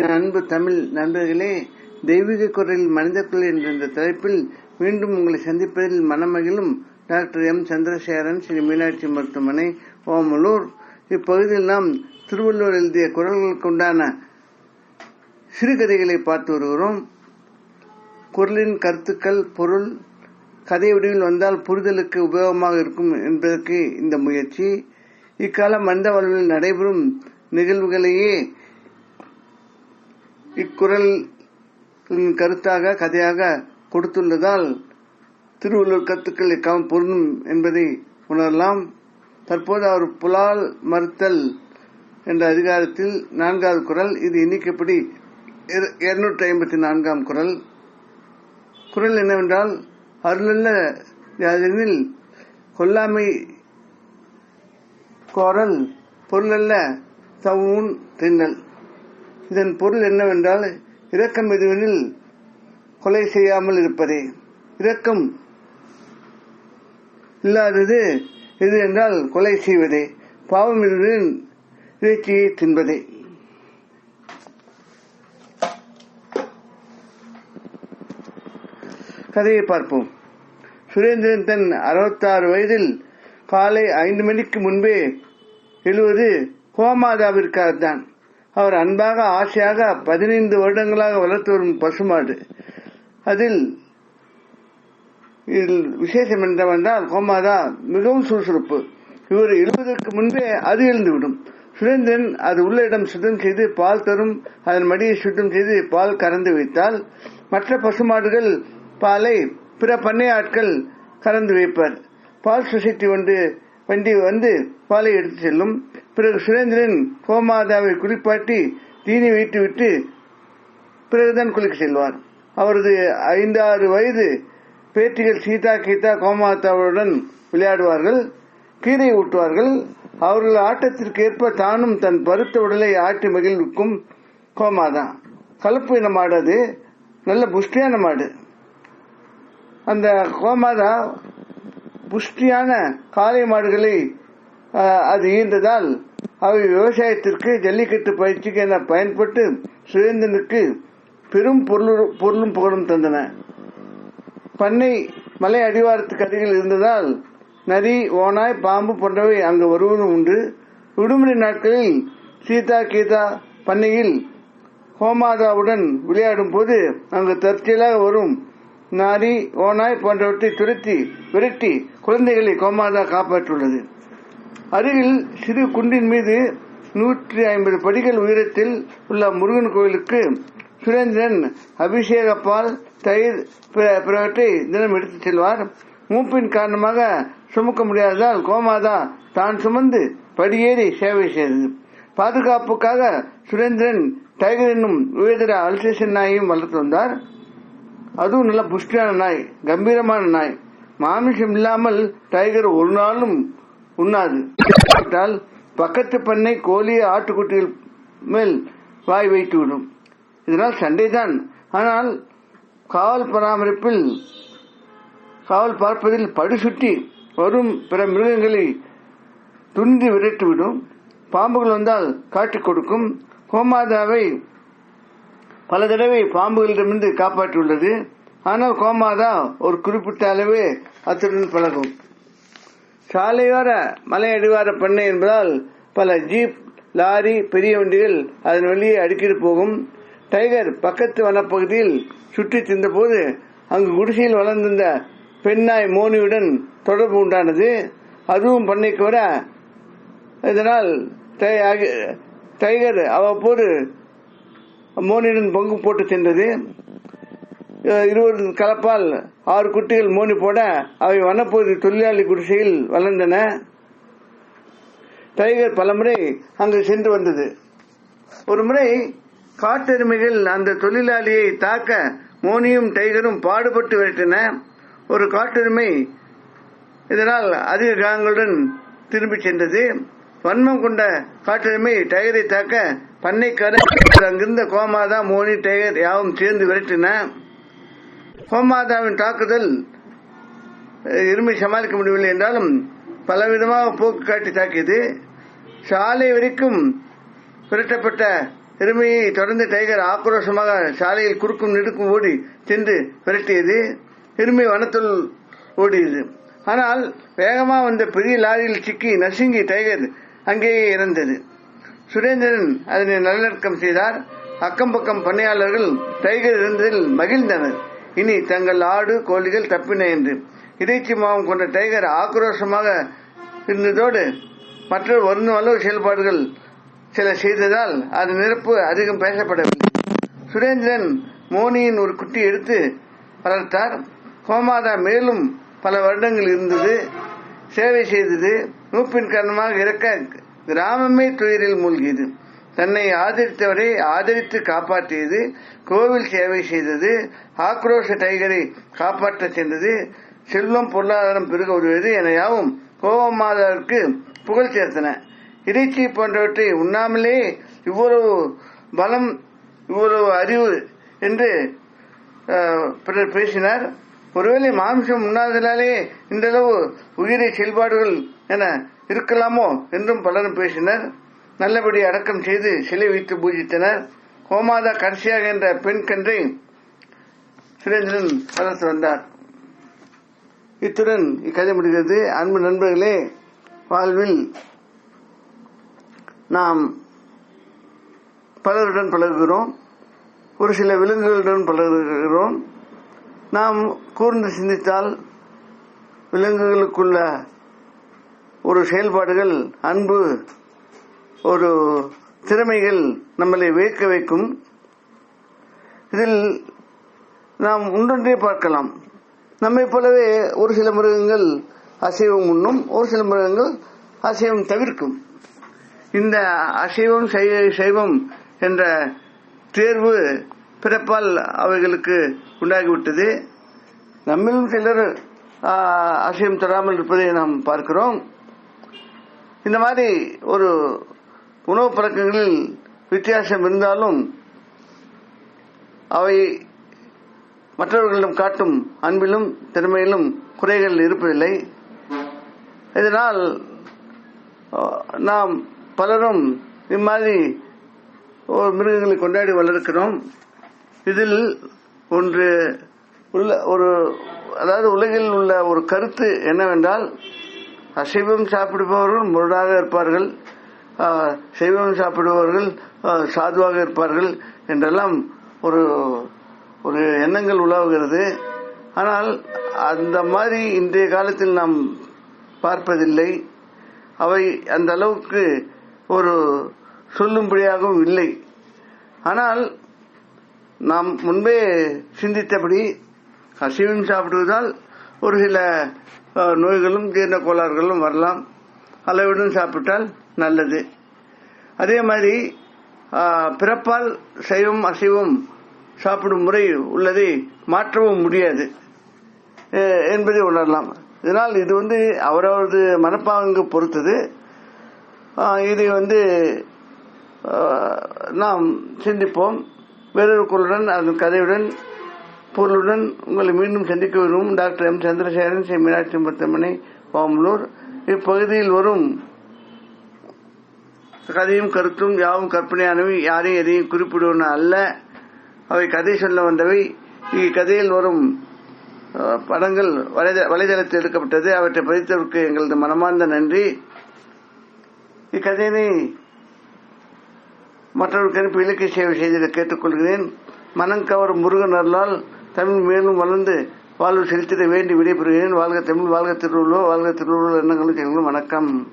என் அன்பு தமிழ் நண்பர்களே தெய்வீக குரலில் மனித குரல் என்ற தலைப்பில் மீண்டும் உங்களை சந்திப்பதில் மனமகிழும் டாக்டர் எம். சந்திரசேகரன் ஸ்ரீ மீனாட்சி மருத்துவமனை ஓமலூர். இப்பகுதியில் நாம் திருவள்ளுவர் எழுதிய குரல்களுக்கு உண்டான சிறுகதைகளை பார்த்து வருகிறோம். குரலின் கருத்துக்கள் பொருள் கதை வடிவில் வந்தால் புரிதலுக்கு உபயோகமாக இருக்கும் என்பதற்கு இந்த முயற்சி. இக்கால மனித வாழ்வில் நடைபெறும் நிகழ்வுகளையே இக்குரல் கருத்தாக கதையாக கொடுத்துள்ளதால் திருவள்ளுவர் கருத்துக்கள் இக்காலம் பொருந்தும் என்பதை உணரலாம். தற்போது அவர் புலால் மறுத்தல் என்ற அதிகாரத்தில் நான்காவது குரல் இது எண்ணிக்கைப்படி இருநூற்றி ஐம்பத்தி நான்காம் குரல். குரல் என்னவென்றால் அருளல்ல யாதெனில் கொல்லாமை கோரல் பொருளல்ல தவுன் தின்னல். இதன் பொருள் என்னவென்றால் இரக்கம் எதுவெனில் கொலை செய்யாமல் இருப்பதே. இரக்கம் இல்லாதது எது என்றால் கொலை செய்வதே. பாவம் எதுவெனில் இறைச்சியை தின்பதே. கதையை பார்ப்போம். சுரேந்திரன் தன் அறுபத்தாறு வயதில் காலை ஐந்து மணிக்கு முன்பே எழுவது கோமாதாவிற்காகத்தான். அவர் அன்பாக ஆசையாக பதினைந்து வருடங்களாக வளர்த்து வரும் பசுமாடு. அதில் இதில் விசேஷம் என்னவென்றால் கோமாதா மிகவும் சுறுசுறுப்பு. இவர் எழுவதற்கு முன்பே அது எழுந்துவிடும். சுரேந்திரன் அது உள்ள இடம் சுத்தம் செய்து பால் தரும் அதன் மடியை சுத்தம் செய்து பால் கறந்து வைத்தால் மற்ற பசுமாடுகள் பாலை பிற பண்ணை ஆட்கள் கறந்து வைப்பர். பால் சொசைட்டி ஒன்று வண்டி வந்து பாலை எடுத்து செல்லும். பிறகு சுரேந்திரன் கோமாதாவை குளிப்பாட்டி தீனி வைத்து விட்டு பிறகுதான் குளிக்க செல்வார். அவரது ஐந்தாறு வயது பேத்திகள் சீதா கீதா கோமாதாவுடன் விளையாடுவார்கள் கீரை ஊட்டுவார்கள். அவர்கள் ஆட்டத்திற்கு ஏற்ப தானும் தன் பருத்த உடலை ஆட்டி மகிழ்விக்கும் கோமாதா. கலப்பு இன மாடு அது. நல்ல புஷ்டியான மாடு. அந்த கோமாதா புஷ்டியான காளை மாடுகளை அது ஈந்ததால் அவை விவசாயத்திற்கு ஜல்லிக்கட்டு பயிற்சிக்கு என பயன்பட்டு சுரேந்திரனுக்கு பெரும் பொருளும் பொருளும் புகழும் தந்தன. பண்ணை மலை அடிவாரத்துக்கு அருகில் இருந்ததால் நரி ஓனாய் பாம்பு போன்றவை அங்கு வருவதும் உண்டு. விடுமுறை நாட்களில் சீதா கீதா பண்ணையில் ஹோமாதாவுடன் விளையாடும் போது அங்கு தற்செயலாக வரும் நாரி ஓனாய் போன்றவற்றை துரத்தி விரட்டி குழந்தைகளை கோமாதா காப்பாற்றியுள்ளது அருகில் சிறு குன்றின் மீது நூற்றி ஐம்பது படிகள் உயரத்தில் உள்ள முருகன் கோயிலுக்கு சுரேந்திரன் அபிஷேக பால் தயிர் பிறவற்றை தினம் எடுத்துச் செல்வார். மூப்பின் காரணமாக சுமக்க முடியாததால் கோமாதா தான் சுமந்து படியேறி சேவை செய்தது. பாதுகாப்புக்காக சுரேந்திரன் டைகர் என்னும் உயர்தர அல்சேஷன் நாயையும் வளர்த்து வந்தார். அதுவும் நல்ல புஷ்டியான நாய் கம்பீரமான நாய். மாமிசம் இல்லாமல் டைகர் ஒரு நாளும் உண்ணாது. பக்கத்து பண்ணை கோழி ஆட்டுக்குட்டிகள் மேல் வாய் வைத்து விடும். இதனால் சண்டைதான். ஆனால் காவல் பராமரிப்பில் காவல் பார்ப்பதில் படுசுட்டி வரும் பிற மிருகங்களை துண்டி விரட்டிவிடும் பாம்புகள் வந்தால் காட்டிக் கொடுக்கும். கோமாதாவை பல தடவை பாம்புகளிடமிருந்து காப்பாற்றியுள்ளது. ஆனால் கோமாதா ஒரு குறிப்பிட்ட அளவு அத்துடன் பழகும். சாலையோர மலை அடிவார பண்ணை என்பதால் பல ஜீப் லாரி பெரிய வண்டிகள் அதன் வழியே அடிக்கடி போகும். டைகர் பக்கத்து வனப்பகுதியில் சுற்றி சென்றபோது அங்கு குடிசையில் வளர்ந்திருந்த பெண்ணாய் மோனியுடன் தொடர்பு உண்டானது. அதுவும் பண்ணைக்கு வர இதனால் டைகர் அவ்வப்போது மோனியுடன் பங்கு போட்டு சென்றது இருவர் கலப்பால் ஆறு குட்டிகள் மோனி போட அவை வனப்பகுதி தொழிலாளி குடிசையில் வளர்ந்தன. டைகர் பலமுறை அங்கு சென்று வந்தது. ஒரு முறை காட்டெருமைகள் அந்த தொழிலாளியை தாக்க மோனியும் டைகரும் பாடுபட்டு விரட்டின. ஒரு காட்டெருமை இதனால் அதிக காயங்களுடன் திரும்பி சென்றது. வன்மம் கொண்ட காட்டெருமை டைகரை தாக்க பண்ணைக்காரர் அங்கிருந்த கோமாதா மோனி டைகர் யாவும் சேர்ந்து விரட்டின. கோமாதாவின் தாக்குதல் எருமை சமாளிக்க முடியவில்லை என்றாலும் பலவிதமாக போக்கு காட்டி தாக்கியது. சாலை வரைக்கும் விரட்டப்பட்ட எருமையை தொடர்ந்து டைகர் ஆக்ரோஷமாக சாலையில் குறுக்கும் நெடுக்கும் ஓடி சென்று விரட்டியது. எருமை வனத்துள் ஓடியது. ஆனால் வேகமாக வந்த பெரிய லாரியில் சிக்கி நசுங்கி டைகர் அங்கேயே இறந்தது. சுரேந்திரன் அதனை நல்லடக்கம் செய்தார். அக்கம் பக்கம் பண்ணையாளர்கள் டைகர் இருந்ததில் மகிழ்ந்தனர். இனி தங்கள் ஆடு கோழிகள் தப்பின என்று. இறைச்சி மாவம் கொண்ட டைகர் ஆக்ரோஷமாக இருந்ததோடு மற்ற வருந்தும் அளவு செயல்பாடுகள் சில செய்ததால் அது நிரப்பு அதிகம் பேசப்படவில்லை. சுரேந்திரன் மோனியின் ஒரு குட்டி எடுத்து வளர்த்தார். கோமாதா மேலும் பல வருடங்கள் இருந்தது சேவை செய்தது நூப்பின் காரணமாக இறக்க கிராமமே துயரில் மூழ்கியது. தன்னை ஆதரித்தவரை ஆதரித்து காப்பாற்றியது கோவில் சேவை செய்தது ஆக்ரோஷ டைகரை காப்பாற்ற சென்றது செல்வம் பொருளாதாரம் பெருக உதவியது என யாவும் புகழ் சேர்த்தன. இறைச்சி போன்றவற்றை உண்ணாமலே இவ்வளவு பலம் இவ்வளவு அறிவு என்று பிறர் பேசினார். ஒருவேளை மாம்சம் உண்ணாததினாலே இந்த அளவு உயிரை செயல்பாடுகள் என இருக்கலாமோ என்றும் பலரும் பேசினர். நல்லபடி அடக்கம் செய்து சிலை வைத்து பூஜித்தனர். கோமாதா கடைசியாக என்ற பெண் கன்றை சுரேந்திரன் வளர்த்து வந்தார். இத்துடன் இக்கதை முடிகிறது. அன்பு நண்பர்களே வாழ்வில் நாம் பலருடன் பழகுகிறோம். ஒரு சில விலங்குகளுடன் பழகுகிறோம். நாம் கூர்ந்து சிந்தித்தால் விலங்குகளுக்குள்ள ஒரு செயல்பாடுகள் அன்பு ஒரு திறமைகள் நம்மளை வியக்க வைக்கும். இதில் நாம் உண்டொன்றே பார்க்கலாம். நம்மை போலவே ஒரு சில மிருகங்கள் அசைவம் உண்ணும் ஒரு சில மிருகங்கள் அசைவம் தவிர்க்கும். இந்த அசைவம் சை- சைவம் என்ற தேர்வு பிறப்பால் அவைகளுக்கு உண்டாகிவிட்டது. நம்மிலும் சிலர் அசைவம் தராமல் இருப்பதை நாம் பார்க்கிறோம். இந்த மாதிரி ஒரு உணவு பழக்கங்களில் வித்தியாசம் இருந்தாலும் அவை மற்றவர்களிடம் காட்டும் அன்பிலும் திறமையிலும் குறைகள் இருப்பதில்லை. இதனால் நாம் பலரும் இம்மாதிரி மிருகங்களை கொண்டாடி வளர்க்கிறோம். இதில் ஒன்று உள்ள ஒரு அதாவது உலகில் உள்ள ஒரு கருத்து என்னவென்றால் அசைவம் சாப்பிடுபவர்கள் முரடாக இருப்பார்கள். சைவம் சாப்பிடுபவர்கள் சாதுவாக இருப்பார்கள் என்றெல்லாம் ஒரு ஒரு எண்ணங்கள் உலாவுகிறது. ஆனால் அந்த மாதிரி இன்றைய காலத்தில் நாம் பார்ப்பதில்லை. அவை அந்த அளவுக்கு ஒரு சொல்லும்படியாகவும் இல்லை. ஆனால் நாம் முன்பே சிந்தித்தபடி அசைவம் சாப்பிடுவதால் ஒரு சில நோய்களும் ஜீரண கோளாறுகளும் வரலாம். அளவிடும் சாப்பிட்டால் நல்லது. அதே மாதிரி பிறப்பால் சைவம் அசைவம் சாப்பிடும் முறை உள்ளதை மாற்றவும் முடியாது. என்பதை உணரலாம். இதனால் இது வந்து அவரவரது மனப்பாங்கு பொறுத்தது. இதை வந்து நாம் சிந்திப்போம். வேறொரு குரலுடன் அதன் கதையுடன் பொருளுடன் உங்களை மீண்டும் சந்திக்க விரும்பும் டாக்டர் எம். சந்திரசேகரன் ஸ்ரீ மீனாட்சி மருத்துவமனை ஓமலூர் இப்பகுதியில் வரும் கதையும் கருத்தும் யாவும் கற்பனையானவை யாரையும் எதையும் குறிப்பிடுவன அல்ல. அவை கதை சொல்ல வந்தவை. இக்கதையில் வரும் படங்கள் வலைத- வலைதளத்தில் எடுக்கப்பட்டது. அவற்றை பதித்தவருக்கு எங்களது மனமார்ந்த நன்றி. இக்கதையினை மற்றவர்களுக்கு இலக்கிய சேவை செய்திட கேட்டுக்கொள்கிறேன். மனம் கவரும் முருகன் அருளால் தமிழ் மேலும் வளர்ந்து வாழ்வு செலுத்திட வேண்டி விடைபெறுகிறேன். வாழ்க தமிழ் வாழ்க திருவள்ளுவர் வாழ்க திருவள்ளுவர் எண்ணங்களும் செயல்களும் வணக்கம்.